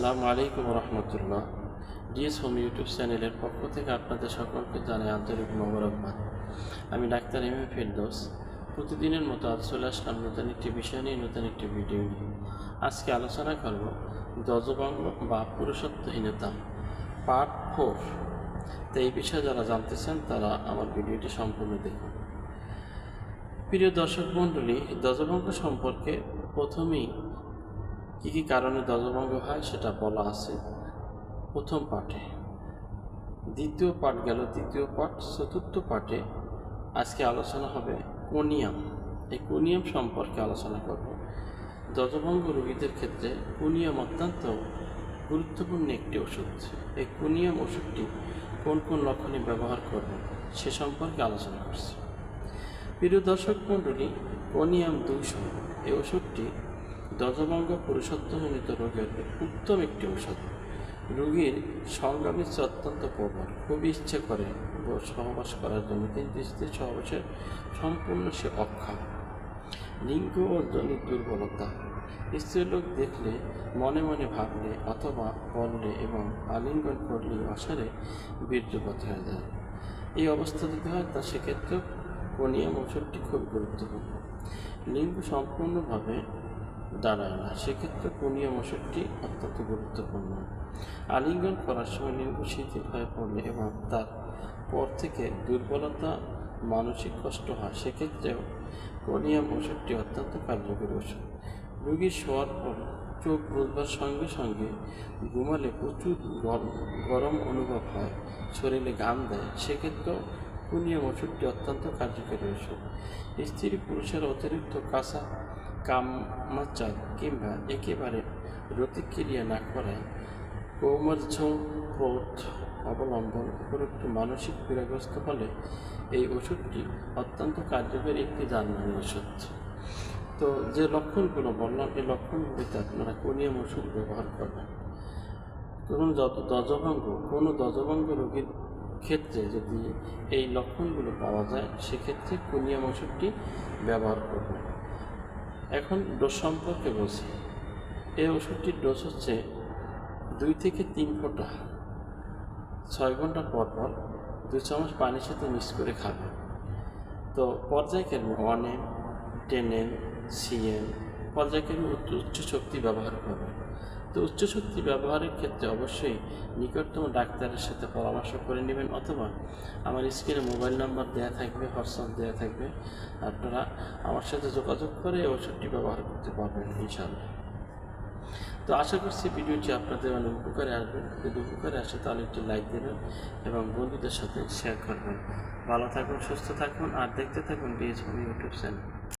আসসালামু আলাইকুম রহমতুল্লাহ DS home YouTube চ্যানেলের পক্ষ থেকে আপনাদের সকলকে জানাই আন্তরিক মোবারকবাদ। আমি ডাক্তার এম এ ফেরদোস। প্রতিদিনের মতো আজ চলে আসলাম নতুন একটি বিষয় নিয়ে, নতুন একটি ভিডিও নিয়ে। আজকে আলোচনা করব দজভঙ্গ বা পুরুষত্বহীনতা, পার্ট ফোর। তো এই বিষয়ে যারা জানতে চান, তারা আমার ভিডিওটি সম্পূর্ণ দেখুন। প্রিয় দর্শক মণ্ডলী দজভঙ্গ সম্পর্কে প্রথমেই কী কী কারণে দজভঙ্গ হয় সেটা বলা আছে প্রথম পাঠে। দ্বিতীয় পাঠ গেল দ্বিতীয় পাঠ, চতুর্থ পাঠে আজকে আলোচনা হবে কোনিয়াম। এই কোনিয়াম সম্পর্কে আলোচনা করব। দজভঙ্গ রোগীদের ক্ষেত্রে কোনিয়াম অত্যন্ত গুরুত্বপূর্ণ একটি ওষুধ। এই কোনিয়াম ওষুধটি কোন কোন লক্ষণে ব্যবহার করব সে সম্পর্কে আলোচনা করছি। প্রিয় দর্শক মণ্ডলী, কোনিয়াম দুইশো। এই ওষুধটি দজভঙ্গ পুরুষত্বজনিত রোগের উত্তম একটি ঔষধ। রোগীর সংগ্রামের অত্যন্ত প্রবল। খুবই ইচ্ছে করে সহবাস করার জন্য। কিন্তু স্ত্রীর সহবাসের সম্পূর্ণ সে অক্ষম। লিঙ্গ ও জনিত দুর্বলতা। স্ত্রীর লোক দেখলে, মনে মনে ভাবলে অথবা বললে এবং আলিঙ্গন করলে অসারে বীর্যপাত হয়ে যায়। এই অবস্থা যদি হয়, তা সেক্ষেত্রে কোনিয়াম ওষুধটি খুব গুরুত্বপূর্ণ। লিঙ্গ সম্পূর্ণভাবে দাঁড়ায় না। সেক্ষেত্রে কোনিয়াম ওষুধটি অত্যন্ত গুরুত্বপূর্ণ। আলিঙ্গন করার সময় শিথিল হয়ে পড়লে এবং তার পর থেকে দুর্বলতা, মানসিক কষ্ট হয়, সেক্ষেত্রেও কোনিয়াম ওষুধটি অত্যন্ত কার্যকরী ওষুধ রোগী শোয়ার পর চোখ বুঝবার সঙ্গে সঙ্গে ঘুমালে প্রচুর গরম গরম অনুভব হয়, শরীরে ঘাম দেয়। সেক্ষেত্রেও কোনিয়াম ওষুধটি অত্যন্ত কার্যকরী ওষুধ স্ত্রী পুরুষের অতিরিক্ত কাঁচা কামাচার কিংবা একেবারে প্রতিক্রিয়া না করায় কৌমার্য প্রোধ অবলম্বন উপরোক্ত মানসিক পীড়াগ্রস্ত হলে এই ওষুধটি অত্যন্ত কার্যকরী একটি জার্মানি ওষুধ। তো যে লক্ষণগুলো বললাম, এই লক্ষণগুলিতে আপনারা কোনিয়াম ওষুধ ব্যবহার করবেন? কোনো যত দজভঙ্গ কোনো দজভঙ্গ রোগীর ক্ষেত্রে যদি এই লক্ষণগুলো পাওয়া যায়, সেক্ষেত্রে কোনিয়াম ওষুধটি ব্যবহার করবেন? এখন ডোজ সম্পর্কে বলছি। এই ওষুধটির ডোজ হচ্ছে দুই থেকে তিন ফোঁটা। ছয় ঘণ্টা পর পর দুই চামচ পানির সাথে মিক্স করে খাবে। তো পর্যায়ক্রমে one M ten M C M পর্যায়ক্রমে উচ্চ শক্তি ব্যবহার করবেন তো উচ্চ শক্তি ব্যবহারের ক্ষেত্রে অবশ্যই নিকটতম ডাক্তারের সাথে পরামর্শ করে নেবেন অথবা আমার স্ক্রিনে মোবাইল নাম্বার দেওয়া থাকবে, হোয়াটসঅ্যাপ দেওয়া থাকবে। আপনারা আমার সাথে যোগাযোগ করে ওষুধটি ব্যবহার করতে পারবেন ইনশাআল্লাহ। তো আশা করছি ভিডিওটি আপনাদের অনেক উপকারে আসবে। যদি উপকারে আসে তাহলে একটি লাইক দেবেন এবং বন্ধুদের সাথে শেয়ার করবেন। ভালো থাকুন, সুস্থ থাকুন, আর দেখতে থাকুন বিএস ইউটিউব চ্যানেল।